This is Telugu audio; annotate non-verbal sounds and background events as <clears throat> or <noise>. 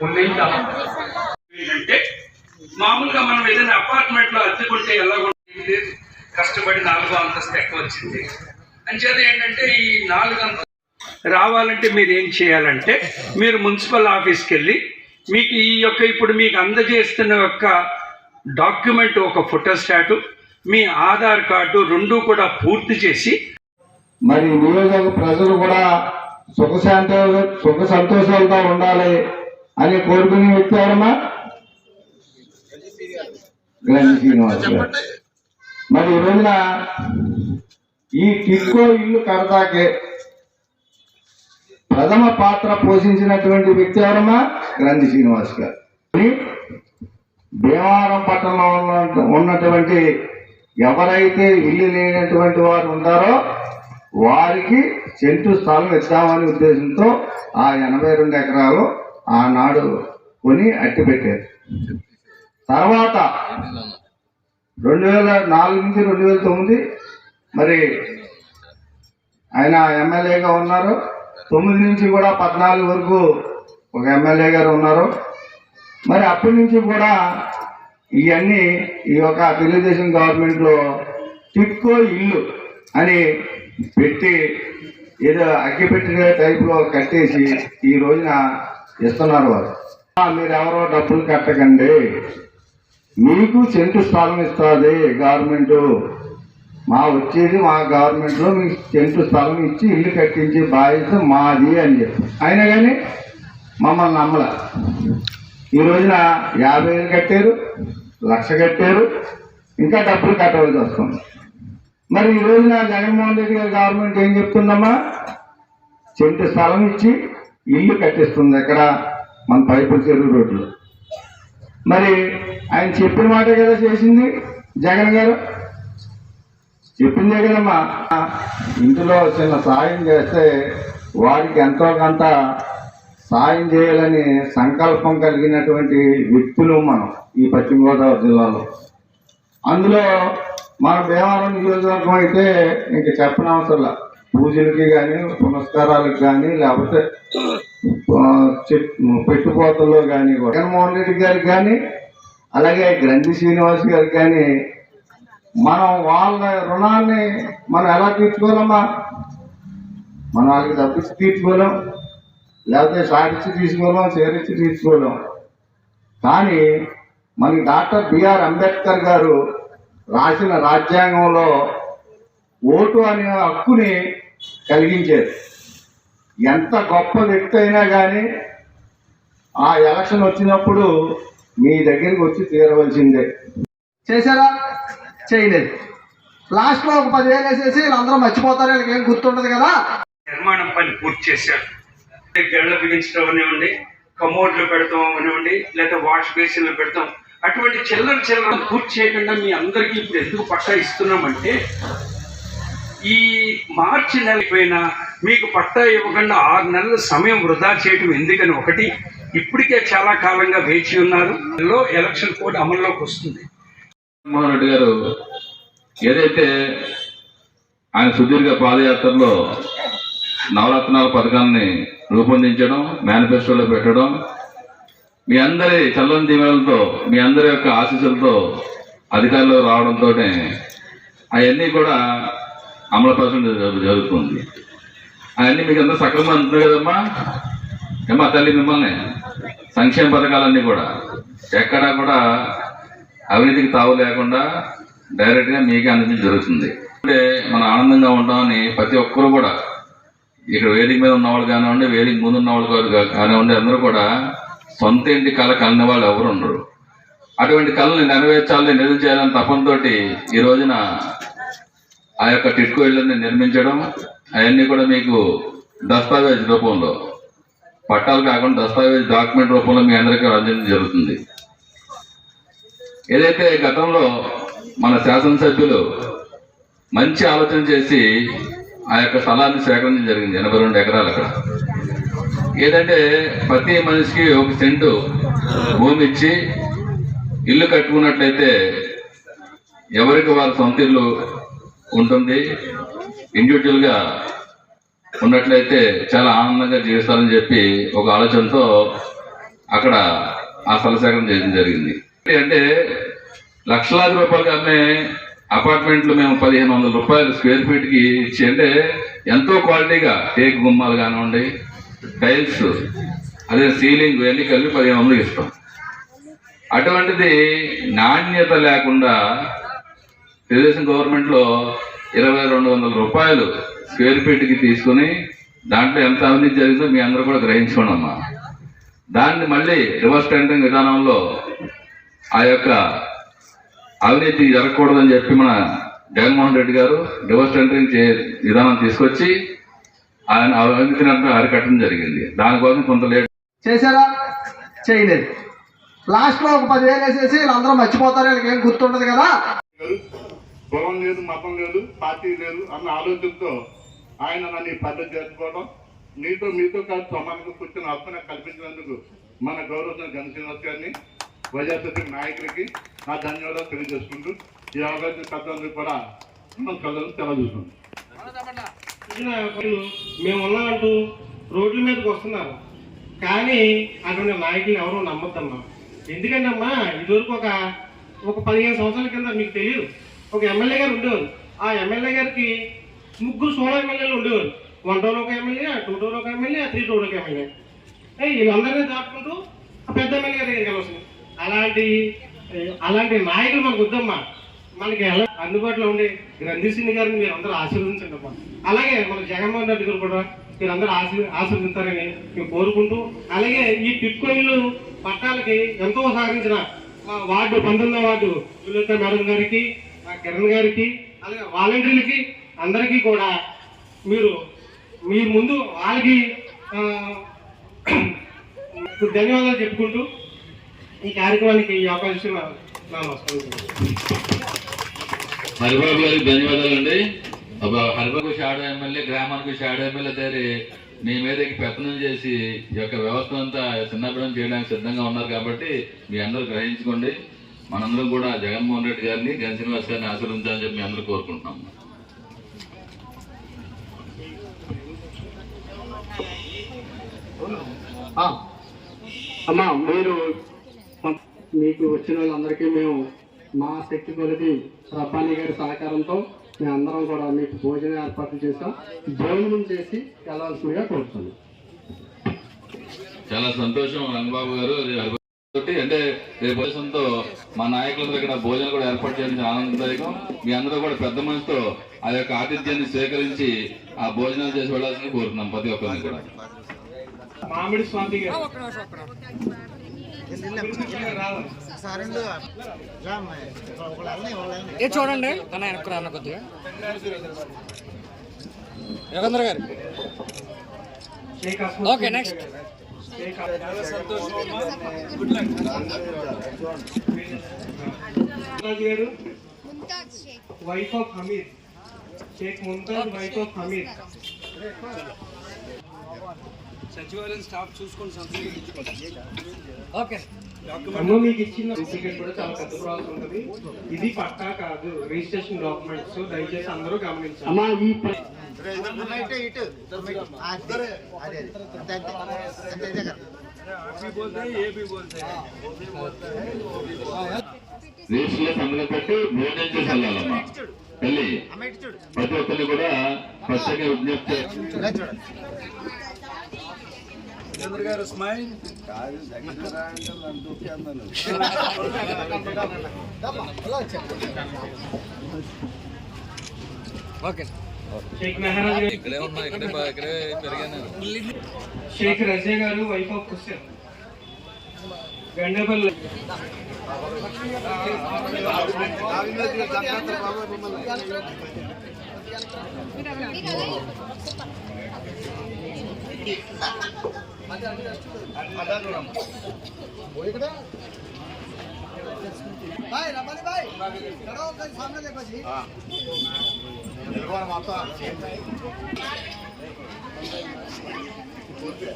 ఉన్నాయి ఏంటంటే మామూలుగా మనం ఏదైనా అపార్ట్మెంట్లో అద్దెకుంటే ఎలా ఉంటుంది కష్టపడి నాలుగో అంతస్తు ఎక్కువ వచ్చింది. అంచేత ఏంటంటే ఈ నాలుగు అంత రావాలంటే మీరు ఏం చేయాలంటే మీరు మున్సిపల్ ఆఫీస్కి వెళ్ళి మీకు ఈ యొక్క ఇప్పుడు మీకు అందజేస్తున్న యొక్క డాక్యుమెంట్ ఒక ఫోటోస్టాటు మీ ఆధార్ కార్డు రెండు కూడా పూర్తి చేసి మరి నియోజక ప్రజలు కూడా సుఖశాంత సుఖ సంతోషాలతో ఉండాలి. అని కోరుకుని వచ్చారమ్మా గ్రంథి శ్రీనివాస్ మరి ఈ రోజున ఈ టిక్కో ఇల్లు కడతాకే ప్రథమ పాత్ర పోషించినటువంటి వ్యక్తి ఎవరమ్మా? గ్రంథి శ్రీనివాస్ గారు. భీమవరం పట్టణంలో ఉన్న ఉన్నటువంటి ఎవరైతే ఇల్లు లేనటువంటి వారు ఉంటారో వారికి చెంటు స్థలం ఇస్తామనే ఉద్దేశంతో ఆ ఎనభై రెండు ఎకరాలు ఆనాడు కొని అట్టి పెట్టారు. తర్వాత రెండు వేల నాలుగు నుంచి రెండు వేల తొమ్మిది మరి ఆయన ఎమ్మెల్యేగా ఉన్నారు. తొమ్మిది నుంచి కూడా పద్నాలుగు వరకు ఒక ఎమ్మెల్యే గారు ఉన్నారు. మరి అప్పటి నుంచి కూడా ఇవన్నీ ఈ యొక్క తెలుగుదేశం గవర్నమెంట్లో టిక్కో ఇల్లు అని పెట్టి ఏదో అగ్గిపెట్టిన టైప్లో కట్టేసి ఈ రోజున ఇస్తున్నారు వారు. మీరు ఎవరో డబ్బులు కట్టకండి. మీకు చెంటు స్థలం ఇస్తుంది గవర్నమెంట్. మా వచ్చేది మా గవర్నమెంట్లో మీకు చెంటు స్థలం ఇచ్చి ఇల్లు కట్టించి బాధ్యత మాది అని చెప్పి. అయినా కానీ మమ్మల్ని నమ్మల. ఈ రోజున యాభై వేలు కట్టారు లక్ష కట్టారు ఇంకా డబ్బులు కట్టవలసి వస్తుంది. మరి ఈ రోజున జగన్మోహన్ రెడ్డి గారి గవర్నమెంట్ ఏం చెప్తుందమ్మా? చెంటు స్థలం ఇచ్చి ఇల్లు కట్టిస్తుంది ఎక్కడ మన పైపు చెరువు రోడ్లో. మరి ఆయన చెప్పిన మాట కదా చేసింది జగన్ గారు? చెప్పిందే కదమ్మా. ఇంటిలో చిన్న సాయం చేస్తే వారికి ఎంతో కొంత సాయం చేయాలని సంకల్పం కలిగినటువంటి వ్యక్తులు మనం ఈ పశ్చిమ గోదావరి జిల్లాలో. అందులో మన భీమవరం నియోజకవర్గం అయితే ఇంక చెప్పనవసరంలా పూజలకి కానీ పునస్కారాలకు కానీ లేకపోతే పెట్టుపోతల్లో పెట్టుకోతల్లో కానీ జగన్మోహన్ రెడ్డి గారికి కానీ అలాగే గ్రంథి శ్రీనివాస్ గారికి కానీ మనం వాళ్ళ రుణాన్ని మనం ఎలా తీర్చుకోవాలమ్మా? మనం వాళ్ళకి తప్పించి తీర్చుకోలేం లేకపోతే సాధించి తీసుకోలేం చేరించి తీర్చుకోలేం. కానీ మనకి డాక్టర్ బిఆర్ అంబేద్కర్ గారు రాసిన రాజ్యాంగంలో ఓటు అనే హక్కుని కలిగించేది. ఎంత గొప్ప వ్యక్తి అయినా కానీ ఆ ఎలక్షన్ వచ్చినప్పుడు మీ దగ్గరికి వచ్చి తీరవలసిందే. చేశారా? చేయలేదు. లాస్ట్లో ఒక పదివేలు వేసేసి వీళ్ళందరూ మర్చిపోతారు వీళ్ళకి ఏం గుర్తుండదు కదా? నిర్మాణం పని పూర్తి చేశారు. గళ్ళ బిగించడం అవనివ్వండి కమోడ్లు పెడతాం అవనివ్వండి లేదా వాష్ బేసిన్లు పెడతాం. అటువంటి చిల్లర చిల్లర పూర్తి చేయకుండా మీ అందరికీ ఇప్పుడు ఎందుకు పట్టా ఇస్తున్నామంటే ఈ మార్చి నెల పోయినా మీకు పట్టా ఇవ్వకుండా ఆరు నెలల సమయం వృధా చేయటం ఎందుకని ఒకటి ఇప్పటికే చాలా కాలంగా వేచి ఉన్నారు. ఎలక్షన్ కోడ్ అమల్లోకి వస్తుంది. జగన్మోహన్ రెడ్డి గారు ఏదైతే ఆయన సుదీర్ఘ పాదయాత్రలో నవరత్నాల పథకాన్ని రూపొందించడం మేనిఫెస్టోలో పెట్టడం మీ అందరి చల్లని దీవెనలతో మీ అందరి యొక్క ఆశీస్సులతో అధికారంలో రావడంతో అవన్నీ కూడా అమలుపరచడం జరుగుతుంది. అవన్నీ మీకు అంతా సక్రమంగా అంటున్నాయి కదమ్మా. ఏమా తల్లి మిమ్మల్ని? సంక్షేమ పథకాలన్నీ కూడా. ఎక్కడా కూడా అవినీతికి తావు లేకుండా డైరెక్ట్గా మీకే అందించడం జరుగుతుంది. అంటే మనం ఆనందంగా ఉంటామని ప్రతి ఒక్కరు కూడా ఇక్కడ వేదిక మీద ఉన్న వాళ్ళు కానివ్వండి వేదిక ముందు ఉన్న వాళ్ళు కానివ్వండి అందరూ కూడా సొంత ఇంటి కళ కలిగిన వాళ్ళు ఎవరు ఉండరు. అటువంటి కళని నెరవేర్చాలని నిధులు చేయాలని తపంతో ఈ రోజున ఆ యొక్క టిట్కో ఇళ్ళని నిర్మించడం అవన్నీ కూడా మీకు దస్తావేజ్ రూపంలో పట్టాలు కాకుండా దస్తావేజ్ డాక్యుమెంట్ రూపంలో మీ అందరికీ అందించడం జరుగుతుంది. ఏదైతే గతంలో మన శాసనసభ్యులు మంచి ఆలోచన చేసి ఆ యొక్క స్థలాన్ని సేకరించడం జరిగింది ఎనభై రెండు ఎకరాలు అక్కడ. ఏదంటే ప్రతి మనిషికి ఒక సెంటు భూమి ఇచ్చి ఇల్లు కట్టుకున్నట్లయితే ఎవరికి వారి సొంత ఇల్లు ఉంటుంది. ఇండివిజువల్గా ఉన్నట్లయితే చాలా ఆనందంగా జీవిస్తారని చెప్పి ఒక ఆలోచనతో అక్కడ ఆ స్థలసేకరణ చేయడం జరిగింది. అంటే లక్షలాది రూపాయలు అమ్మే అపార్ట్మెంట్లు మేము పదిహేను వందల రూపాయలు స్క్వేర్ ఫీట్కి ఇచ్చి అంటే ఎంతో క్వాలిటీగా టేక్ గుమ్మాలు కానివ్వండి టైల్స్ అదే సీలింగ్ ఇవన్నీ కలిపి పదిహేను వందలు ఇస్తాం. అటువంటిది నాణ్యత లేకుండా తెలుగుదేశం గవర్నమెంట్లో ఇరవై రెండు వందల రూపాయలు స్క్వేర్ ఫీట్కి తీసుకుని దాంట్లో ఎంత అవినీతి జరిగిందో మీ అందరూ కూడా గ్రహించుకోండి అమ్మా. దాన్ని మళ్ళీ రివర్స్ టెండరింగ్ విధానంలో ఆ యొక్క అవినీతి జరగకూడదని చెప్పి మన జగన్మోహన్ రెడ్డి గారు రివర్స్ టెండరింగ్ చే విధానం తీసుకొచ్చి ఆయన అవినీతిని అంతా అరికట్టడం జరిగింది. దానికోసం కొంత లేట్ చేశారా? చేయలేదు లాస్ట్లో ఒక పదివేలు వేసేసి వీళ్ళందరూ మర్చిపోతారు వీళ్ళకి ఏం గుర్తుండదు కదా? కులం లేదు మతం లేదు పార్టీ లేదు అన్న ఆలోచనతో ఆయన నన్ను ఈ పద్ధతి చేసుకోవడం నీతో మీతో కాదు సమానంగా కూర్చొని హక్కు కల్పించినందుకు మన గౌరవ జనశ్రీనివాస్ గారిని వైఎస్ఆర్సీ నాయకులకి నా ధన్యవాదాలు తెలియజేసుకుంటూ ఈ అవకాశం పెద్దలందరూ కూడా మనం కళ్ళను తెలియజేస్తున్నాం మేము ఉన్నామంటూ రోడ్ల మీదకి వస్తున్నారు. కానీ అటువంటి నాయకులు ఎవరో నమ్మద్దమ్మా ఎందుకంటే అమ్మా ఇదివరకు ఒక ఒక పదిహేను సంవత్సరాల కింద మీకు తెలియదు. ఒక ఎమ్మెల్యే గారు ఉండేవారు. ఆ ఎమ్మెల్యే గారికి ముగ్గురు సోలో ఎమ్మెల్యేలు ఉండేవారు. వన్ టోర్ ఒక ఎమ్మెల్యే టూ టోర్ ఒక ఎమ్మెల్యే త్రీ టోర్ ఒక ఎమ్మెల్యే. ఏ, వీళ్ళందరినీ దాటుకుంటూ ఆ పెద్ద ఎమ్మెల్యే గారి దగ్గరికి వెళ్ళవలసింది అలాంటి అలాంటి నాయకులు మనకు వద్దమ్మా. మనకి ఎలా అందుబాటులో ఉండే రంజిత్ సింగ్ గారిని మీరు అందరూ ఆశీర్వదించండి అమ్మా. అలాగే మన జగన్మోహన్ రెడ్డి గారు కూడా మీరు అందరూ ఆశీ ఆశీర్వదించారని మేము కోరుకుంటూ అలాగే ఈ టిట్కోయిలు పట్టాలకి ఎంతో సహకరించిన వార్డు పంతొమ్మిదో వార్డు సులేఖ మేడం గారికి కిరణ్ గారికి అలాగే వాలంటీర్లకి అందరికీ కూడా మీరు మీ ముందు వాళ్ళకి <clears throat> ధన్యవాదాలు చెప్పుకుంటూ ఈ కార్యక్రమానికి ఈ అవకాశం హరిబాబు గారికి ధన్యవాదాలు అండి హరిబాబు షాడో ఎమ్మెల్యే గ్రామానికి షాడో ఎమ్మెల్యే తయారు మీ మీదకి పెత్తనం చేసి ఈ యొక్క వ్యవస్థ అంతా చిన్నపిడం చేయడానికి సిద్ధంగా ఉన్నారు కాబట్టి మీ అందరూ గ్రహించుకోండి. మనందరం కూడా జగన్మోహన్ రెడ్డి గారిని గన్ శ్రీనివాస్ గారిని ఆశీర్వదించాలని చెప్పి అందరూ కోరుకుంటున్నాం. అమ్మా మీరు మీకు వచ్చిన వాళ్ళందరికీ మేము మా శక్తి కొలిది రబ్బానీ గారి సహకారంతో మేము అందరం కూడా మీకు భోజనం ఏర్పాట్లు చేస్తాం భోజనం చేసి వెళ్ళాల్సిందిగా కోరుతున్నాం. చాలా సంతోషం రంగబాబు గారు అంటే రేపు ఉద్దేశంతో మా నాయకులందరూ ఇక్కడ భోజనం కూడా ఏర్పాటు చేయడం చాలా ఆనందదాయకం. మీ అందరూ కూడా పెద్ద మనసుతో ఆ యొక్క ఆతిథ్యాన్ని స్వీకరించి ఆ భోజనాలు చేసి వెళ్ళాల్సింది కోరుతున్నాం ప్రతి ఒక్కరిని కూడా. మామిడి స్వామి గారు. ఏ చూడండి. అన్న వెనక్కు కొద్దిగా. Yogendra garu. Okay next wife of Hamid Sheikh Mumtaz wife of Hamid సచివాలయం స్టాఫ్ చూసుకొని ఓకే అమ్మ మీకు ఇచ్చిన సర్టిఫికేట్ కూడా చాలా పెద్ద ప్రాసెస్ ఉంటుంది. ఇది పక్కా కాదు రిజిస్ట్రేషన్ డాక్యుమెంట్స్. దయచేసి అందరూ గమనించాలి. పెట్టి భోజనం చేసి వెళ్ళాలమ్మా. ప్రతి ఒక్కరిని కూడా ప్రత్యేక విజ్ఞప్తి ఓకే. షేక్ మెహరాజ్ గారు ఇక్కడే ఉన్నా ఇక్కడే బా- ఇక్కడే పెరిగాను. షేక్ రజే గారు వైఫ్ ఆఫ్ హుస్సేన్ గండేపల్లి. ભાઈ રમણભાઈ ચડો કઈ સામે કે પછી હા. ઓકે